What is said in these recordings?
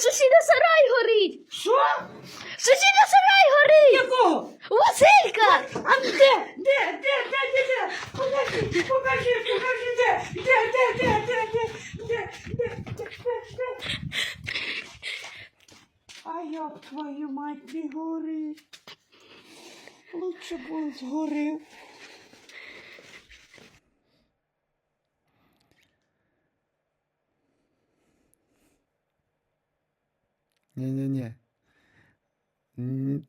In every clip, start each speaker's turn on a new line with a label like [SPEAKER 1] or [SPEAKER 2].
[SPEAKER 1] сусіда сарай горить!
[SPEAKER 2] Що?
[SPEAKER 1] Сусіда сарай горить!
[SPEAKER 2] Якого?
[SPEAKER 1] Василька!
[SPEAKER 2] А де? Де? Де? Де? Де? Де? Покажи, покажи, покажи, де? Де? Де? Де? Де? Де? Де? Де? Де? Де? Де? А як твою мать не горить? Лучше б він згорів.
[SPEAKER 3] Ні-ні-ні.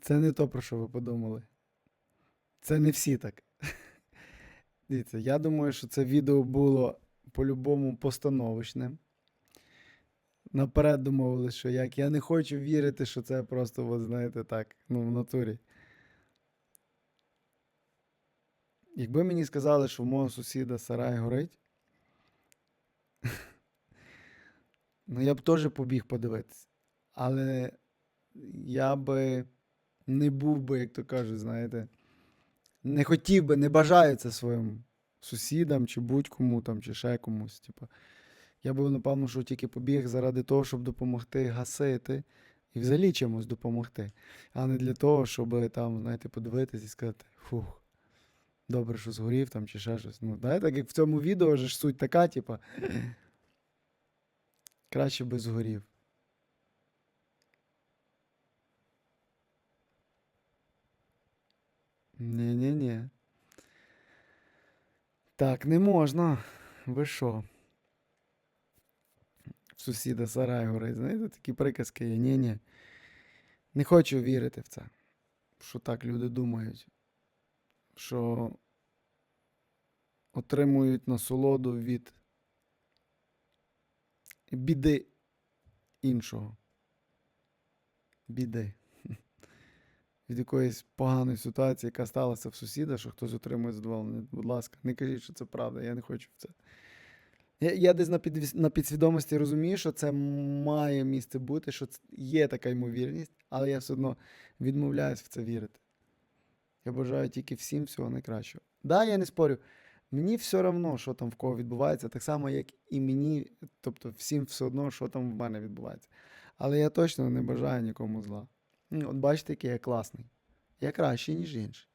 [SPEAKER 3] Це не то, про що ви подумали. Це не всі так. Дивіться, я думаю, що це відео було по-любому постановочним. Наперед домовились, що як я не хочу вірити, що це просто, от, знаєте, так, ну, в натурі. Якби мені сказали, що в мого сусіда сарай горить, ну я б теж побіг подивитися. Але я би не був би, як то кажуть, знаєте, не хотів би, не бажаю це своїм сусідам чи будь-кому там, чи ще комусь. Типу. Я би, напевно, що тільки побіг заради того, щоб допомогти гасити і взагалі чимось допомогти, а не для того, щоб там, знаєте, подивитись і сказати, фух, добре, що згорів там, чи ще щось. Ну, знаєте, так як в цьому відео ж суть така, типу, краще би згорів. Ні-ні-ні. Так, не можна. Ви що? Сусіда сарай горить. Знаєте, такі приказки є. Ні-ні. Не хочу вірити в це. Що так люди думають. Що отримують насолоду від біди іншого. Біди від якоїсь поганої ситуації, яка сталася в сусіда, що хтось отримує задоволення. Будь ласка, не кажіть, що це правда, я не хочу в це. Я, я десь на, підвіс- на підсвідомості розумію, що це має місце бути, що є така ймовірність, але я все одно відмовляюсь в це вірити. Я бажаю тільки всім всього найкращого. Да, я не спорю. Мені все одно, що там в кого відбувається, так само, як і мені, тобто всім все одно, що там в мене відбувається. Але я точно не бажаю нікому зла. Ну, От бачите, який я класний. Я кращий, ніж інший.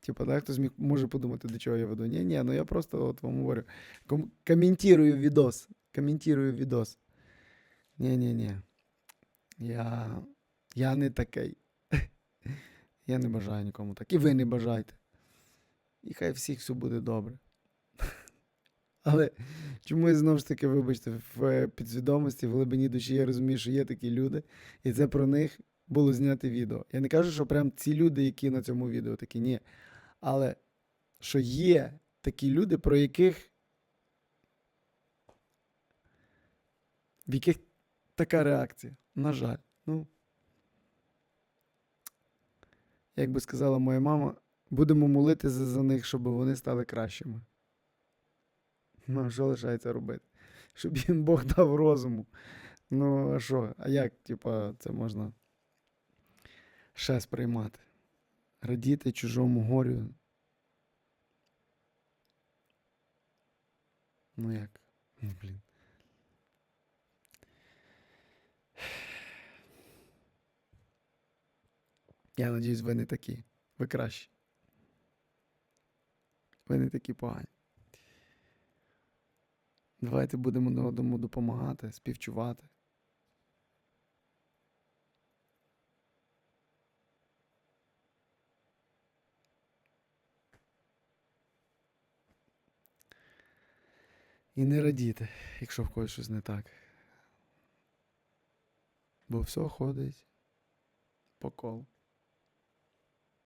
[SPEAKER 3] Типа, так, хтось міг, може подумати, до чого я веду. Ні, ні, ну я просто от вам говорю. Ком- коментирую відос. Коментирую відос. Ні, ні, ні. Я, я не такий. Я не бажаю нікому так. І ви не бажайте. І хай всіх все буде добре. Але чомусь знову ж таки, вибачте, в е, підсвідомості, в глибині душі я розумію, що є такі люди, і це про них було зняти відео. Я не кажу, що прям ці люди, які на цьому відео такі, ні. Але що є такі люди, про яких. В яких така реакція. На жаль. Ну. Як би сказала моя мама, будемо молитися за них, щоб вони стали кращими. Ну, а що лишається робити? Щоб їм Бог дав розуму. Ну, а що? А як, типа, це можна ще сприймати? Радіти чужому горю. Ну як? Ну, блін. Я надіюсь, ви не такі. Ви кращі. Ви не такі погані. Давайте будемо один одному допомагати, співчувати. І не радіти, якщо в когось щось не так. Бо все ходить по колу.